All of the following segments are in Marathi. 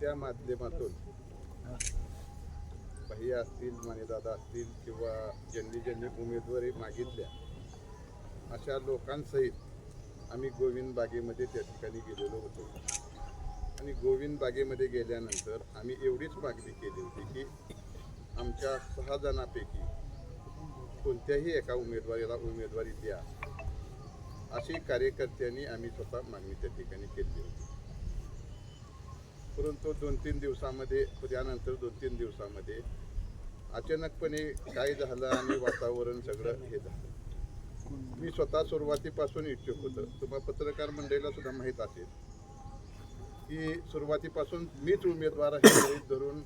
त्या माध्यमातून. भैया असतील मानेदादा असतील किंवा ज्यांनी ज्यांनी उमेदवारी मागितल्या अशा लोकांसहित आम्ही गोविंद बागेमध्ये त्या ठिकाणी गेलेलो होतो. आणि गोविंद बागेमध्ये गेल्यानंतर आम्ही एवढीच मागणी केली होती की आमच्या सहा जणांपैकी कोणत्याही एका उमेदवारीला उमेदवारी द्या. अशी कार्यकर्त्यांनी आम्ही स्वतः मागणी त्या ठिकाणी केली होती. परंतु दोन तीन दिवसामध्ये त्यानंतर दोन तीन दिवसामध्ये अचानकपणे काय झालं आणि वातावरण सगळं हे झालं. मी स्वतः सुरुवातीपासून इच्छुक होतं. तुम्हाला पत्रकार मंडळीला सुद्धा माहीत असेल की सुरुवातीपासून मीच उमेदवार हे धरून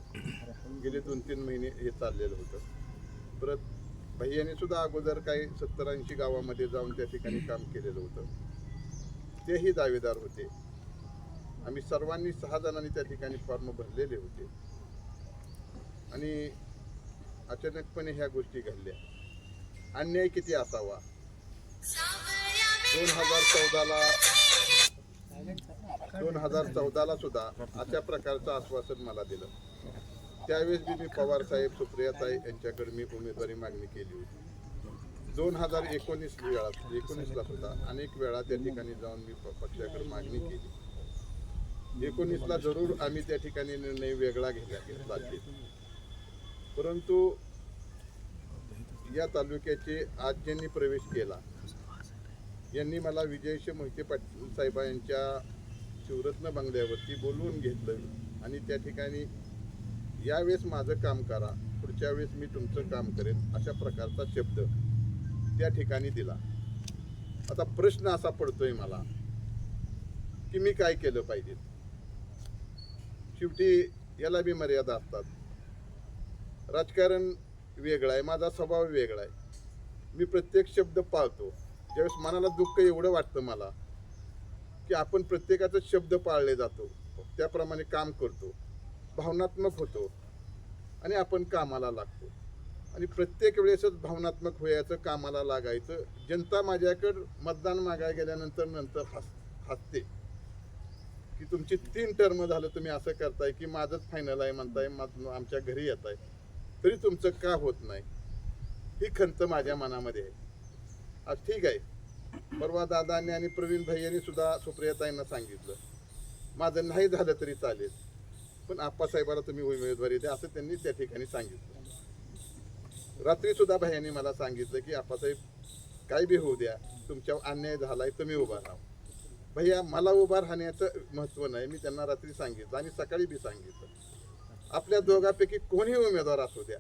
गेले दोन तीन महिने हे चाललेलं होतं. परत भैयाने सुद्धा अगोदर काही सत्तर ऐंशी गावामध्ये जाऊन त्या ठिकाणी काम केलेलं होतं. तेही दावेदार होते. आम्ही सर्वांनी सहा जणांनी त्या ठिकाणी फॉर्म भरलेले होते. आणि अचानकपणे ह्या गोष्टी घडल्या. अन्याय किती असावा? दोन हजार चौदाला दोन हजार चौदाला सुद्धा अशा प्रकारचं आश्वासन मला दिलं. त्यावेळेस बी मी पवार साहेब सुप्रियाताई यांच्याकडे मी उमेदवारी मागणी केली होती. दोन हजार एकोणीस वेळा एकोणीसला सुद्धा अनेक वेळा त्या ठिकाणी जाऊन मी प- पक्षाकडे मागणी केली. एकोणीसला जरूर आम्ही त्या ठिकाणी निर्णय वेगळा घेतला घेतला परंतु या तालुक्याचे आज ज्यांनी प्रवेश केला यांनी मला विजयशी मोहिते पाटील साहेबांच्या शिवरत्न बंगल्यावरती बोलवून घेतलं आणि त्या ठिकाणी यावेळेस माझं काम करा पुढच्या वेळेस मी तुमचं काम करेन अशा प्रकारचा शब्द त्या ठिकाणी दिला. आता प्रश्न असा पडतोय मला की मी काय केलं पाहिजे? शेवटी याला बी मर्यादा असतात. राजकारण वेगळं आहे माझा स्वभाव वेगळा आहे. मी प्रत्येक शब्द पाळतो. ज्यावेळेस मनाला दुःख एवढं वाटतं मला की आपण प्रत्येकाचा शब्द पाळले जातो त्याप्रमाणे काम करतो भावनात्मक होतो आणि आपण कामाला लागतो. आणि प्रत्येक वेळेसच भावनात्मक व्हायचं कामाला लागायचं. जनता माझ्याकडं मतदान मागायला गेल्यानंतर नंतर हस हसते. की तुमची तीन टर्म झालं तुम्ही असं करताय की माझंच फायनल आहे म्हणताय आमच्या घरी येत आहे तरी तुमचं का होत नाही? ही खंत माझ्या मनामध्ये आहे. आज ठीक आहे. परवा दादांनी आणि प्रवीण भैयांनी सुद्धा सुप्रियाताईंना सांगितलं. माझं नाही झालं तरी चालेल. पण आप्पासाहेबाला तुम्ही उमेदवारी द्या असं त्यांनी त्या ठिकाणी सांगितलं. रात्री सुद्धा मला सांगितलं की आप्पासाहेब काय बी होऊ द्या. तुमच्यावर अन्याय झालाय तुम्ही उभा राहा. भैया मला उभा राहण्याचं महत्त्व नाही. मी त्यांना रात्री सांगितलं आणि सकाळी बी सांगितलं. आपल्या दोघांपैकी कोणी उमेदवार असू द्या.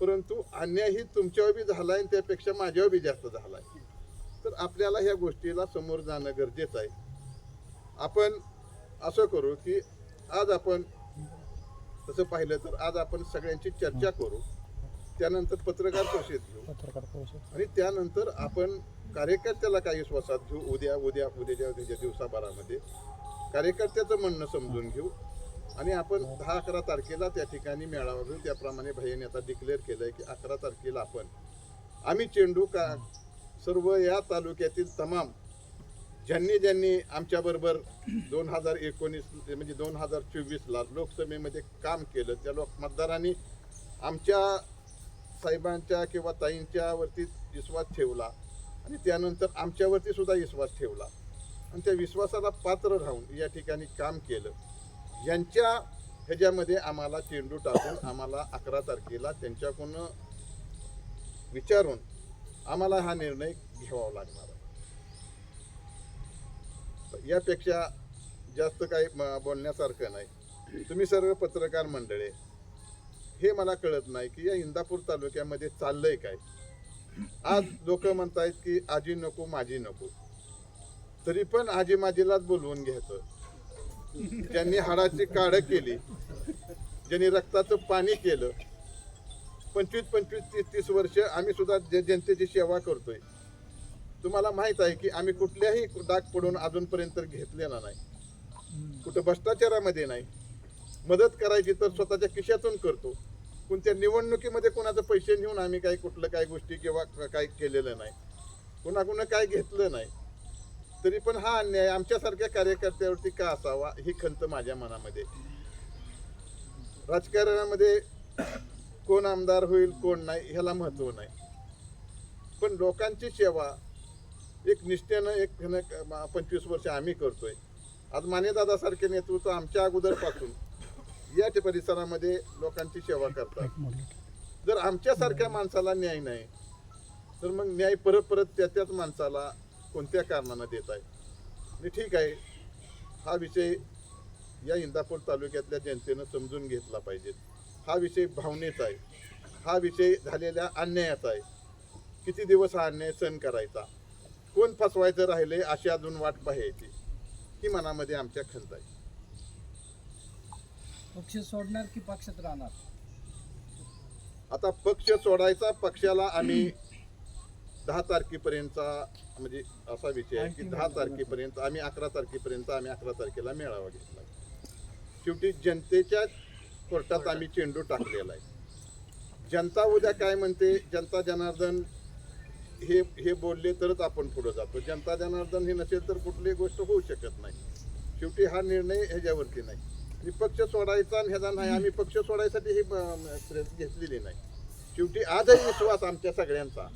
परंतु अन्याय ही तुमच्यावर बी झालाय आणि त्यापेक्षा माझ्यावर बी जास्त झालाय. तर आपल्याला ह्या गोष्टीला समोर जाणं गरजेचं आहे. आपण असं करू की आज आपण तसं पाहिलं तर आज आपण सगळ्यांची चर्चा करू. त्यानंतर पत्रकार परिषद घेऊ. पत्रकार परिषद. आणि त्यानंतर आपण कार्यकर्त्याला काही विश्वासात घेऊ. उद्या उद्या उद्याच्या उद्याच्या दिवसाभरामध्ये कार्यकर्त्याचं म्हणणं समजून घेऊ. आणि आपण दहा अकरा तारखेला त्या ठिकाणी मेळावा घेऊ त्याप्रमाणे भैयाने आता डिक्लेअर केलंय की अकरा तारखेला आपण आम्ही चेंडू का सर्व या तालुक्यातील तमाम ज्यांनी ज्यांनी आमच्याबरोबर दोन हजार एकोणीस म्हणजे दोन हजार चोवीसला लोकसभेमध्ये काम केलं त्या लोक मतदारांनी आमच्या साहेबांच्या किंवा ताईंच्या वरती विश्वास ठेवला आणि त्यानंतर आमच्यावरती सुद्धा विश्वास ठेवला. आणि त्या विश्वासाला पात्र राहून या ठिकाणी काम केलं. यांच्या ह्याच्यामध्ये आम्हाला चेंडू टाकून आम्हाला अकरा तारखेला त्यांच्याकडून विचारून आम्हाला हा निर्णय घ्यावा लागणार. आहे यापेक्षा जास्त काही बोलण्यासारखं नाही. तुम्ही सर्व पत्रकार मंडळी हे मला कळत नाही की या इंदापूर तालुक्यामध्ये चाललंय काय. आज लोक म्हणतायत की आजी नको माझी नको. तरी पण आजी माझीलाच बोलवून घ्यायचं. ज्यांनी हाडाची काढ केली ज्यांनी रक्ताचं पाणी केलं पंचवीस पंचवीस तीस तीस वर्ष आम्ही सुद्धा जनतेची सेवा करतोय. तुम्हाला माहीत आहे की आम्ही कुठल्याही डाग पडून अजूनपर्यंत घेतलेला नाही. कुठं भ्रष्टाचारामध्ये नाही. मदत करायची तर स्वतःच्या खिशातून करतो. कोणत्या निवडणुकीमध्ये कोणाचं पैसे नेऊन आम्ही काही कुठलं काही गोष्टी किंवा काही केलेलं नाही. कोणाकडून काय घेतलं नाही. तरी पण हा अन्याय आमच्यासारख्या कार्यकर्त्यावरती का असावा ही खंत माझ्या मनामध्ये राजकारणामध्ये कोण आमदार होईल कोण नाही ह्याला महत्त्व नाही. पण लोकांची सेवा एक निष्ठेनं एक पंचवीस वर्ष आम्ही करतोय. आज मानेदादासारखे नेतृत्व आमच्या अगोदरपासून या परिसरामध्ये लोकांची सेवा करतात. जर आमच्यासारख्या माणसाला न्याय नाही तर मग न्याय परत परत त्या त्याच माणसाला कोणत्या कारणानं देत आहे? ठीक आहे हा विषय या इंदापूर तालुक्यातल्या जनतेनं समजून घेतला पाहिजे. हा विषय भावनेचा आहे. हा विषय झालेल्या अन्यायाचा आहे. किती दिवस हा अन्याय सहन करायचा? कोण फसवायचं राहिले अशी अजून वाट पाहायची. ही मनामध्ये आमच्या खंत आहे. पक्ष सोडणार की पक्षात राहणार? आता पक्ष सोडायचा पक्षाला आम्ही दहा तारखेपर्यंतचा म्हणजे असा विषय आहे की दहा तारखेपर्यंत आम्ही अकरा तारखेपर्यंत आम्ही अकरा तारखेला मेळावा घेतला. शेवटी जनतेच्या कोर्टात. आम्ही चेंडू टाकलेला आहे. जनता उद्या काय म्हणते? जनता जनार्दन हे हे बोलले तरच आपण पुढे जातो. जनता जनार्दन हे नसेल तर कुठलीही गोष्ट होऊ शकत नाही. शेवटी हा निर्णय ह्याच्यावरती नाही. विपक्ष पक्ष सोडायचा आणि ह्याचा नाही. आम्ही पक्ष सोडायसाठी ही घेतलेली नाही. शेवटी आजही विश्वास आमच्या सगळ्यांचा.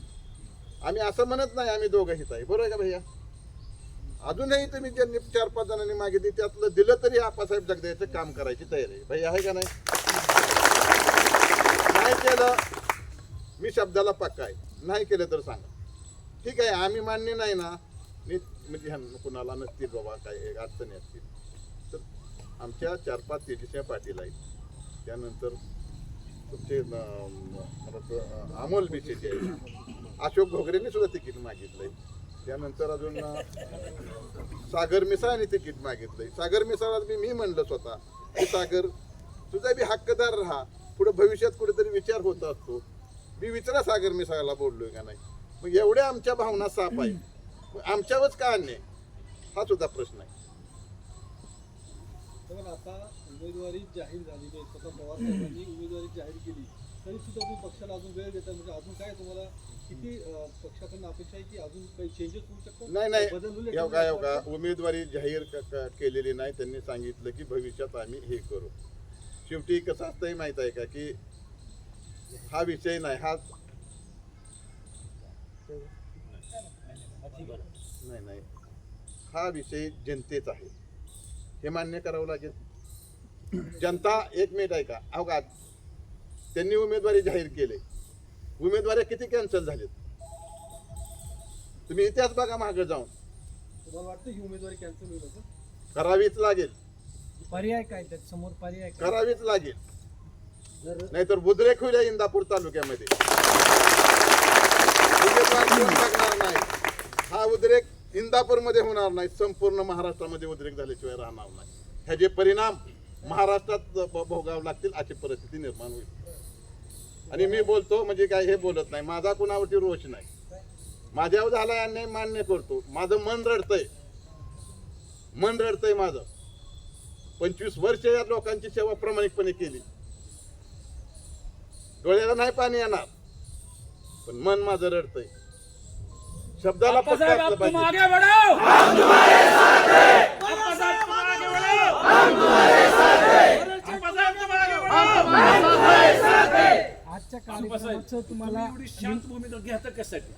आम्ही असं म्हणत नाही आम्ही दोघंहीच आहे बरोबर आहे का भैया? अजूनही तुम्ही ज्यांनी चार पाच जणांनी मागितली त्यातलं दिलं तरी आप्पासाहेब जगदायचं काम करायची तयारी आहे. भैया आहे का नाही? नाही केलं मी शब्दाला पक्का आहे. नाही केलं तर सांगा. ठीक आहे आम्ही मान्य नाही ना. मी म्हणजे कुणाला नसतील बाबा काही अडचणी असतील. आमच्या चार पाच तेजस्या पाटील आहेत. त्यानंतर तुमचे अं, मला वाटतं, अमोल बिशेचे आहेत. अशोक घोगरेने सुद्धा तिकीट मागितलं आहे त्यानंतर अजून सागर मिसाळने तिकीट मागितलंय. सागर मिसाळात मी मी म्हणलं स्वतः की सागर तुझा बी हक्कदार राहा. पुढे भविष्यात कुठेतरी विचार होत असतो. मी विचारा सागर मिसाळाला बोललोय का नाही. मग एवढ्या आमच्या भावना साफ आहे मग आमच्यावरच का अन्याय? हा सुद्धा प्रश्न आहे. आता उमेदवारी जाहीर झालेली आहे. स्वतः पवार साहेबांनी उमेदवारी जाहीर केली. तरी सुद्धा तुम्ही पक्षाला अजून वेळ देता म्हणजे अजून काय तुम्हाला किती पक्षाकडून अपेक्षा आहे की अजून काही चेंजेस होऊ शकतात? नाही नाही. बदल एवढा एवढा उमेदवारी जाहीर क- क- केलेली नाही. त्यांनी सांगितलं की भविष्यात आम्ही हे करू. शेवटी कसं असतंही माहीत आहे का की हा विषय नाही हा नाही नाही. हा विषय जनतेचा आहे. हे मान्य करावं लागेल. जनता एक मिनिट आहे का? अहो का? त्यांनी उमेदवारी जाहीर केले. उमेदवारी किती कॅन्सल झालेत? तुम्ही इतिहास बघा मागे जाऊन. तुम्हाला वाटतं ही उमेदवारी कॅन्सल होईल असं? करावीच लागेल. पर्याय काय त्यात? समोर पर्याय काय? करावीच लागेल. नाहीतर बुद्रेक होईल या इंदापूर तालुक्यामध्ये. उमेदवार नाही? हा उद्रेक इंदापूरमध्ये होणार नाही संपूर्ण महाराष्ट्रामध्ये उद्रेक झाल्याशिवाय राहणार नाही. ह्याचे परिणाम महाराष्ट्रात भोगावं भोगावे लागतील अशी परिस्थिती निर्माण होईल. आणि मी बोलतो म्हणजे काय हे बोलत नाही माझा कुणावरती रोष नाही. माझ्यावर झाला अन्याय मान्य करतो. माझं मन रडतंय. मन रडतंय माझं. पंचवीस वर्ष या लोकांची सेवा प्रामाणिकपणे केली. डोळ्याला नाही पाणी येणार पण मन माझं रडतंय. शब्दाला पक्का असलं पाहिजे आगे बढ़ो हम तुम्हारे साथ हैं अप्पा साहब तुम आगे बढ़ो हम तुम्हारे साथ हैं अप्पा साहब तुम आगे बढ़ो आजच्या कार्यक्रमाचं तुम्हाला एवढी शांत भूमिका घेता कशासाठी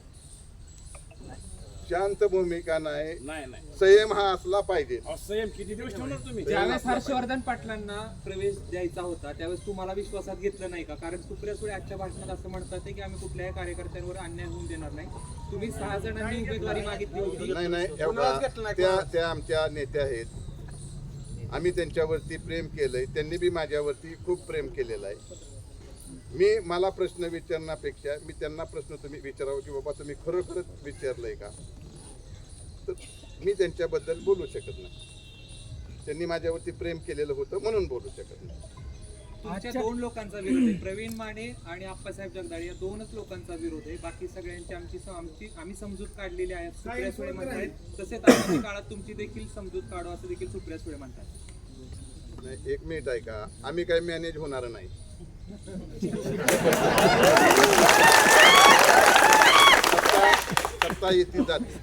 शांत भूमिका नाही. नाही नाही. संयम हा असला पाहिजे. अहो, संयम किती दिवस ठेवणार तुम्ही? ज्यावेळेस हर्षवर्धन पाटलांना प्रवेश द्यायचा होता त्यावेळेस तुम्हाला विश्वासात घेतलं नाही का? कारण सुप्रिया सुळे आजच्या भाषणात असं म्हणतात की आम्ही कुठल्याही कार्यकर्त्यांवर अन्याय होऊन देणार नाही. तुम्ही सहा जणांनी उमेदवारी मागितली होती. नाही नाही एवढा त्या त्या आमच्या नेत्या आहेत. आम्ही त्यांच्यावरती प्रेम केलंय. त्यांनी बी माझ्यावरती खूप प्रेम केलेलं आहे. मी मला प्रश्न विचारण्यापेक्षा मी त्यांना प्रश्न तुम्ही विचारावं की बाबा तुम्ही खरोखरच विचारलंय का? तर मी त्यांच्याबद्दल बोलू शकत नाही. त्यांनी माझ्यावरती प्रेम केलेलं होतं म्हणून बोलू शकत नाही. आजच्या- दोन लोकांचा विरोध आहे. प्रवीण माने आणि आप्पासाहेब जगदाळे या दोनच लोकांचा विरोध आहे. बाकी सगळ्यांची आमची आमची आम्ही समजूत काढलेली आहे सुप्रिया सुळे म्हणतात तसेच आगामी काळात तुमची देखील समजूत काढू असं देखील सुप्रिया सुळे म्हणतात. नाही एक मिनिट आहे का आम्ही काही मॅनेज होणार नाही. सत्ता येते जाते.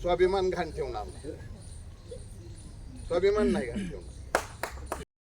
स्वाभिमान घाण ठेवणार. स्वाभिमान नाही घाण ठेवणार.